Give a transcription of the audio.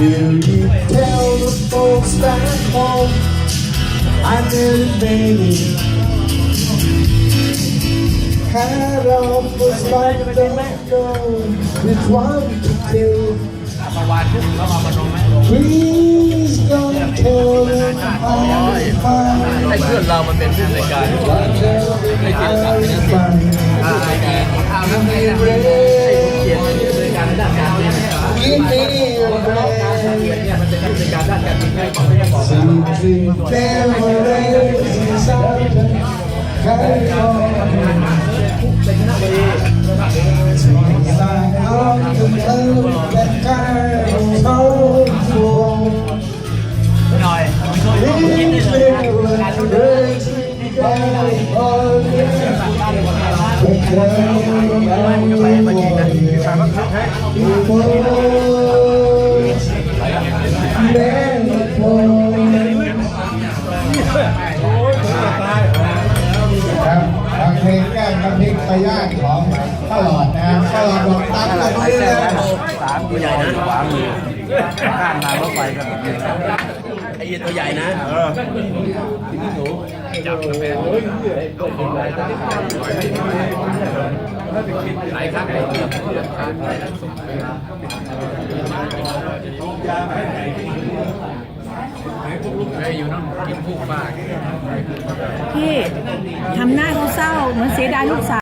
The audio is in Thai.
Will you tell the folks back home I did it, baby? Had off was like the go. It's one to kill. ประวันเขามาประนมไหม Please don't tell them I'm ไอ้ fine. เพื่อนเรามันเป็นผู้ในวยการ Don't tell them I'm fine. อ่า รเงินไม่บอกไม่ได้บอก Simply devil inside Carry on. เป็นคณะ ดี Sign on to love that kind of soul. หน่อยครับบางเพลงแก้มน้ำพริกปลาย่างของตลอดนะครับตลอดบอกตามกันเลยสามตัวใหญ่นะขวามือข้างทางรถไฟครับไอ้ตัวใหญ่นะจับกาแฟหลายครั้งเลย ไอ้อยู่นั่นกินผู้บ้าพี่ทำหน้าเศร้าๆเหมือนเสียดายลูกสาว